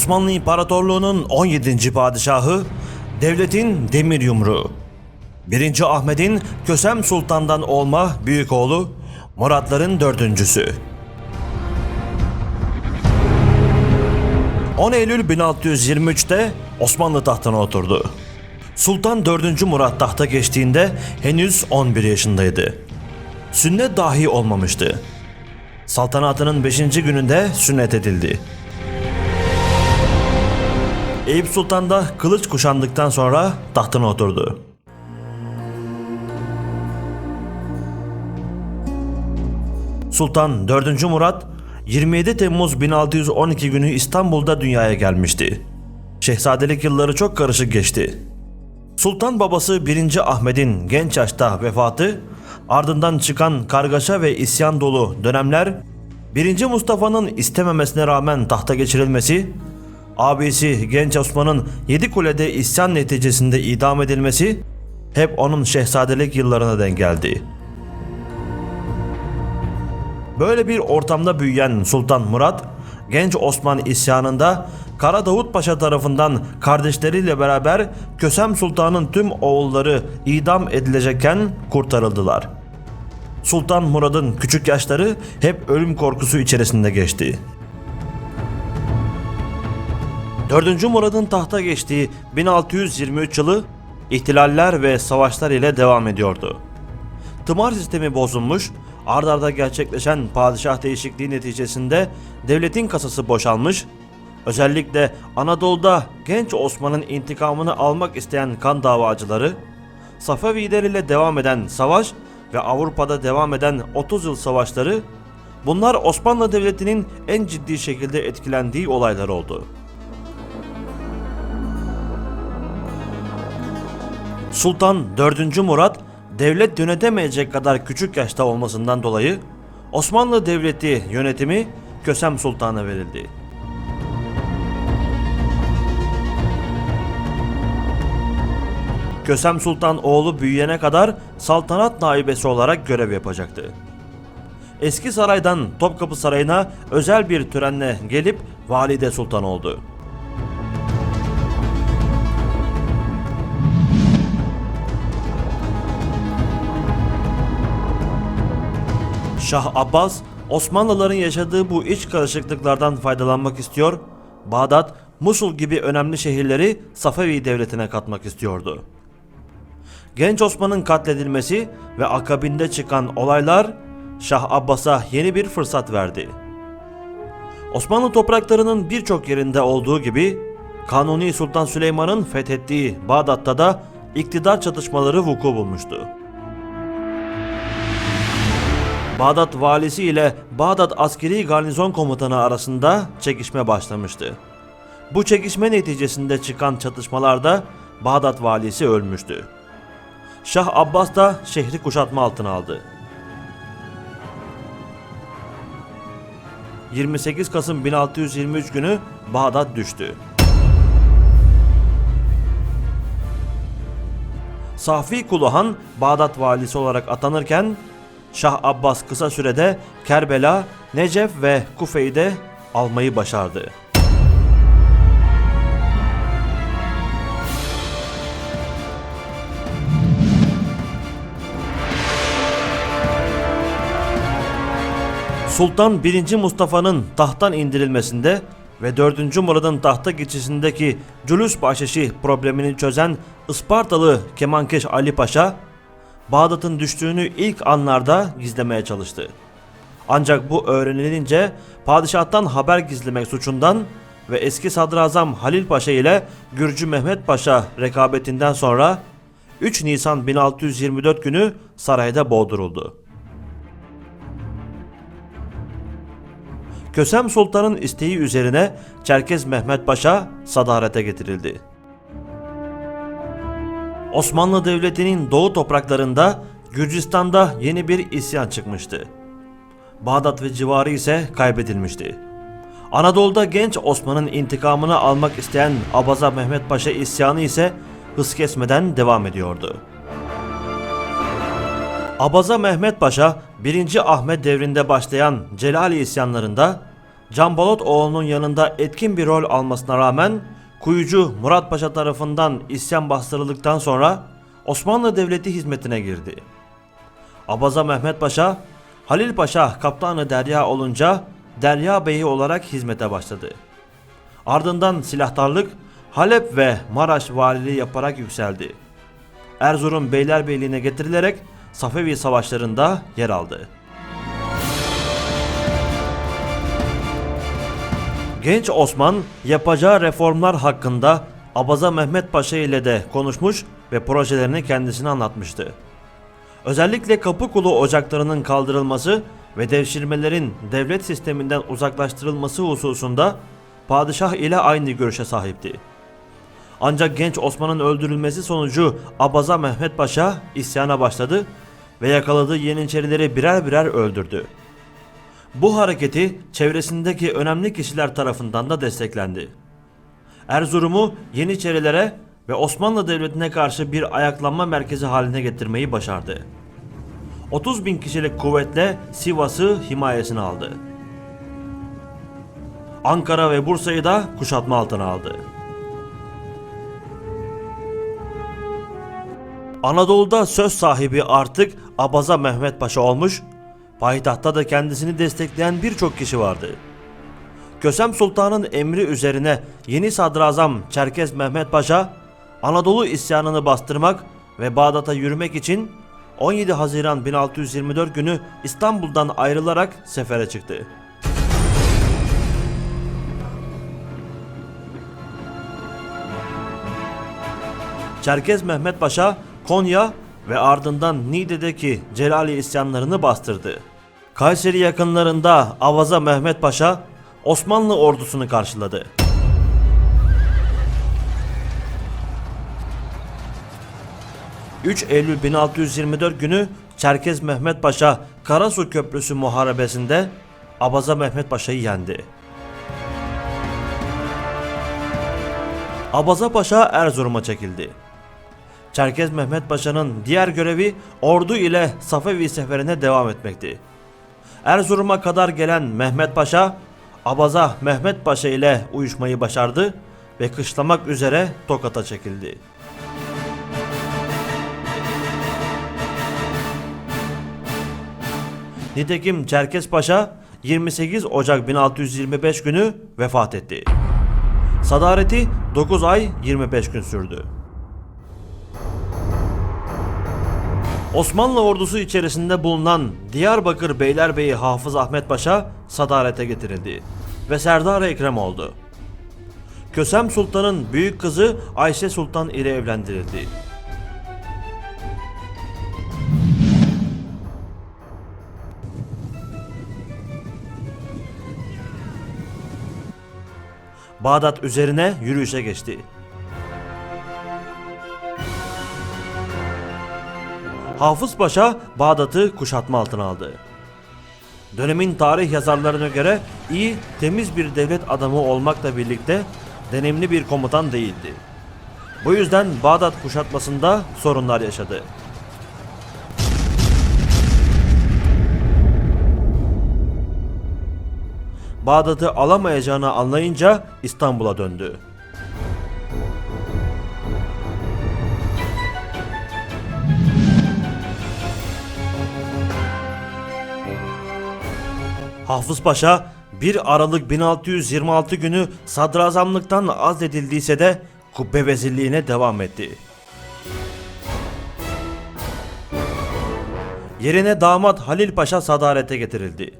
Osmanlı İmparatorluğu'nun 17. padişahı, devletin demir yumruğu. 1. Ahmet'in Kösem Sultan'dan olma büyük oğlu, Muratların dördüncüsü. 10 Eylül 1623'te Osmanlı tahtına oturdu. Sultan 4. Murat tahta geçtiğinde henüz 11 yaşındaydı. Sünnet dahi olmamıştı. Saltanatının 5. gününde sünnet edildi. Eyüp Sultan da kılıç kuşandıktan sonra tahtına oturdu. Sultan 4. Murat 27 Temmuz 1612 günü İstanbul'da dünyaya gelmişti. Şehzadelik yılları çok karışık geçti. Sultan babası 1. Ahmet'in genç yaşta vefatı, ardından çıkan kargaşa ve isyan dolu dönemler, 1. Mustafa'nın istememesine rağmen tahta geçirilmesi, abisi Genç Osman'ın Yedikule'de isyan neticesinde idam edilmesi hep onun şehzadelik yıllarına denk geldi. Böyle bir ortamda büyüyen Sultan Murat, genç Osman isyanında Kara Davut Paşa tarafından kardeşleriyle beraber Kösem Sultan'ın tüm oğulları idam edilecekken kurtarıldılar. Sultan Murad'ın küçük yaşları hep ölüm korkusu içerisinde geçti. 4. Murad'ın tahta geçtiği 1623 yılı ihtilaller ve savaşlar ile devam ediyordu. Tımar sistemi bozulmuş, ard arda gerçekleşen padişah değişikliği neticesinde devletin kasası boşalmış, özellikle Anadolu'da genç Osman'ın intikamını almak isteyen kan davacıları, Safeviler ile devam eden savaş ve Avrupa'da devam eden 30 yıl savaşları, bunlar Osmanlı Devleti'nin en ciddi şekilde etkilendiği olaylar oldu. Sultan 4. Murat devlet yönetemeyecek kadar küçük yaşta olmasından dolayı Osmanlı Devleti yönetimi Kösem Sultan'a verildi. Kösem Sultan oğlu büyüyene kadar saltanat naibesi olarak görev yapacaktı. Eski saraydan Topkapı Sarayı'na özel bir törenle gelip valide sultan oldu. Şah Abbas, Osmanlıların yaşadığı bu iç karışıklıklardan faydalanmak istiyor, Bağdat, Musul gibi önemli şehirleri Safevi devletine katmak istiyordu. Genç Osman'ın katledilmesi ve akabinde çıkan olaylar Şah Abbas'a yeni bir fırsat verdi. Osmanlı topraklarının birçok yerinde olduğu gibi Kanuni Sultan Süleyman'ın fethettiği Bağdat'ta da iktidar çatışmaları vuku bulmuştu. Bağdat valisi ile Bağdat askeri garnizon komutanı arasında çekişme başlamıştı. Bu çekişme neticesinde çıkan çatışmalarda Bağdat valisi ölmüştü. Şah Abbas da şehri kuşatma altına aldı. 28 Kasım 1623 günü Bağdat düştü. Safi Kuluhan Bağdat valisi olarak atanırken Şah Abbas kısa sürede Kerbela, Necef ve Kufe'yi de almayı başardı. Sultan 1. Mustafa'nın tahttan indirilmesinde ve 4. Murad'ın tahta geçişindeki Cülüs Bahşişi problemini çözen Ispartalı Kemankeş Ali Paşa, Bağdat'ın düştüğünü ilk anlarda gizlemeye çalıştı. Ancak bu öğrenilince padişahtan haber gizlemek suçundan ve eski sadrazam Halil Paşa ile Gürcü Mehmet Paşa rekabetinden sonra 3 Nisan 1624 günü sarayda boğduruldu. Kösem Sultan'ın isteği üzerine Çerkez Mehmet Paşa sadarete getirildi. Osmanlı Devleti'nin doğu topraklarında Gürcistan'da yeni bir isyan çıkmıştı. Bağdat ve civarı ise kaybedilmişti. Anadolu'da genç Osman'ın intikamını almak isteyen Abaza Mehmet Paşa isyanı ise hız kesmeden devam ediyordu. Abaza Mehmet Paşa 1. Ahmet devrinde başlayan Celali isyanlarında Can Bolotoğlu'nun yanında etkin bir rol almasına rağmen Kuyucu Murat Paşa tarafından isyan bastırıldıktan sonra Osmanlı Devleti hizmetine girdi. Abaza Mehmet Paşa, Halil Paşa kaptanı Derya olunca Derya Bey'i olarak hizmete başladı. Ardından silahtarlık, Halep ve Maraş valiliği yaparak yükseldi. Erzurum Beylerbeyliğine getirilerek Safevi savaşlarında yer aldı. Genç Osman yapacağı reformlar hakkında Abaza Mehmet Paşa ile de konuşmuş ve projelerini kendisine anlatmıştı. Özellikle Kapıkulu ocaklarının kaldırılması ve devşirmelerin devlet sisteminden uzaklaştırılması hususunda padişah ile aynı görüşe sahipti. Ancak genç Osman'ın öldürülmesi sonucu Abaza Mehmet Paşa isyana başladı ve yakaladığı Yeniçerileri birer birer öldürdü. Bu hareketi çevresindeki önemli kişiler tarafından da desteklendi. Erzurum'u Yeniçerilere ve Osmanlı Devleti'ne karşı bir ayaklanma merkezi haline getirmeyi başardı. 30 bin kişilik kuvvetle Sivas'ı himayesine aldı. Ankara ve Bursa'yı da kuşatma altına aldı. Anadolu'da söz sahibi artık Abaza Mehmet Paşa olmuş, payitahtta da kendisini destekleyen birçok kişi vardı. Kösem Sultan'ın emri üzerine yeni sadrazam Çerkez Mehmet Paşa, Anadolu isyanını bastırmak ve Bağdat'a yürümek için 17 Haziran 1624 günü İstanbul'dan ayrılarak sefere çıktı. Çerkez Mehmet Paşa Konya ve ardından Niğde'deki Celali isyanlarını bastırdı. Kayseri yakınlarında Avaza Mehmet Paşa Osmanlı ordusunu karşıladı. ...3 Eylül 1624 günü Çerkez Mehmet Paşa Karasu Köprüsü muharebesinde Abaza Mehmet Paşa'yı yendi. Abaza Paşa Erzurum'a çekildi. Çerkez Mehmet Paşa'nın diğer görevi ordu ile Safevi seferine devam etmekti. Erzurum'a kadar gelen Mehmet Paşa, Abaza Mehmet Paşa ile uyuşmayı başardı ve kışlamak üzere Tokat'a çekildi. Nitekim Çerkez Paşa 28 Ocak 1625 günü vefat etti. Sadareti 9 ay 25 gün sürdü. Osmanlı ordusu içerisinde bulunan Diyarbakır Beylerbeyi Hafız Ahmet Paşa sadarete getirildi ve Serdar Ekrem oldu. Kösem Sultan'ın büyük kızı Ayşe Sultan ile evlendirildi. Bağdat üzerine yürüyüşe geçti. Hafız Paşa Bağdat'ı kuşatma altına aldı. Dönemin tarih yazarlarına göre iyi, temiz bir devlet adamı olmakla birlikte deneyimli bir komutan değildi. Bu yüzden Bağdat kuşatmasında sorunlar yaşadı. Bağdat'ı alamayacağını anlayınca İstanbul'a döndü. Hafız Paşa 1 Aralık 1626 günü sadrazamlıktan azledildiyse de kubbe vezirliğine devam etti. Yerine damat Halil Paşa sadarete getirildi.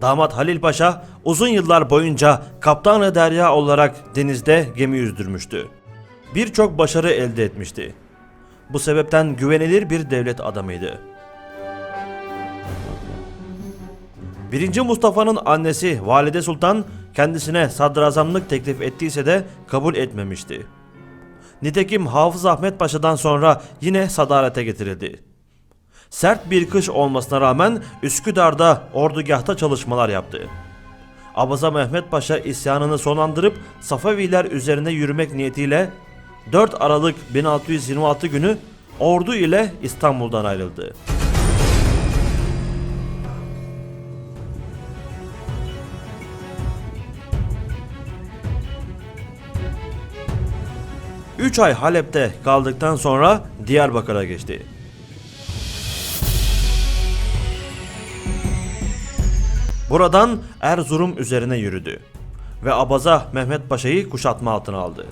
Damat Halil Paşa uzun yıllar boyunca kaptanı derya olarak denizde gemi yüzdürmüştü. Birçok başarı elde etmişti. Bu sebepten güvenilir bir devlet adamıydı. 1. Mustafa'nın annesi Valide Sultan kendisine sadrazamlık teklif ettiyse de kabul etmemişti. Nitekim Hafız Ahmet Paşa'dan sonra yine sadarete getirildi. Sert bir kış olmasına rağmen Üsküdar'da ordugahta çalışmalar yaptı. Abaza Mehmet Paşa isyanını sonlandırıp Safaviler üzerine yürümek niyetiyle 4 Aralık 1626 günü ordu ile İstanbul'dan ayrıldı. 3 ay Halep'te kaldıktan sonra Diyarbakır'a geçti. Buradan Erzurum üzerine yürüdü ve Abaza Mehmet Paşa'yı kuşatma altına aldı.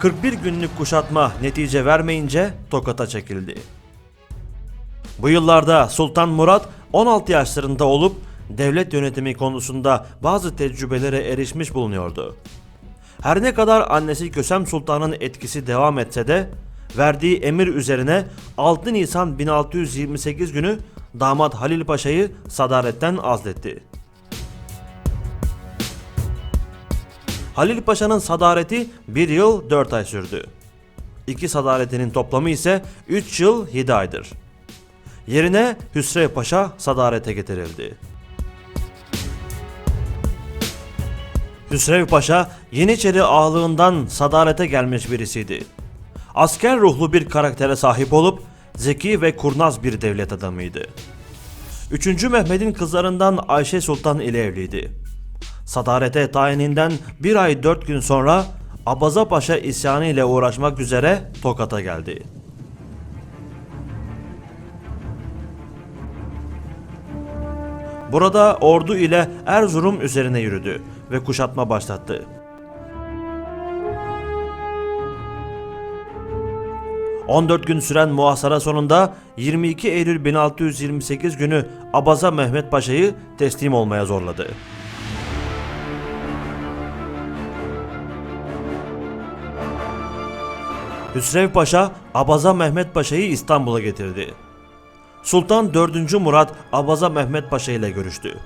41 günlük kuşatma netice vermeyince Tokat'a çekildi. Bu yıllarda Sultan Murat 16 yaşlarında olup devlet yönetimi konusunda bazı tecrübelere erişmiş bulunuyordu. Her ne kadar annesi Kösem Sultan'ın etkisi devam etse de verdiği emir üzerine 6 Nisan 1628 günü damat Halil Paşa'yı sadaretten azletti. Halil Paşa'nın sadareti 1 yıl 4 ay sürdü. İki sadaretinin toplamı ise 3 yıl 7 aydır. Yerine Hüsrev Paşa sadarete getirildi. Hüsrev Paşa Yeniçeri ağalığından sadarete gelmiş birisiydi. Asker ruhlu bir karaktere sahip olup zeki ve kurnaz bir devlet adamıydı. 3. Mehmet'in kızlarından Ayşe Sultan ile evliydi. Sadarete tayininden bir ay dört gün sonra Abaza Paşa isyanı ile uğraşmak üzere Tokat'a geldi. Burada ordu ile Erzurum üzerine yürüdü ve kuşatma başlattı. ...14 gün süren muhasara sonunda 22 Eylül 1628 günü Abaza Mehmet Paşa'yı teslim olmaya zorladı. Hüsrev Paşa Abaza Mehmet Paşa'yı İstanbul'a getirdi. Sultan 4. Murat Abaza Mehmet Paşa ile görüştü.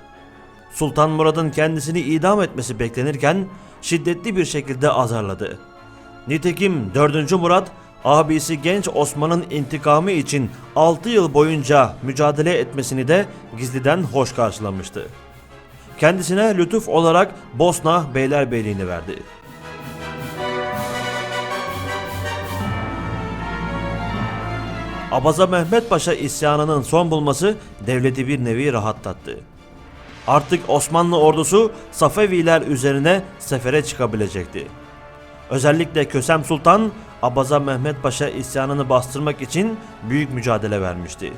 Sultan Murad'ın kendisini idam etmesi beklenirken şiddetli bir şekilde azarladı. Nitekim 4. Murat abisi genç Osman'ın intikamı için 6 yıl boyunca mücadele etmesini de gizliden hoş karşılamıştı. Kendisine lütuf olarak Bosna Beylerbeyliğini verdi. Abaza Mehmet Paşa isyanının son bulması devleti bir nevi rahatlattı. Artık Osmanlı ordusu Safeviler üzerine sefere çıkabilecekti. Özellikle Kösem Sultan Abaza Mehmet Paşa isyanını bastırmak için büyük mücadele vermişti.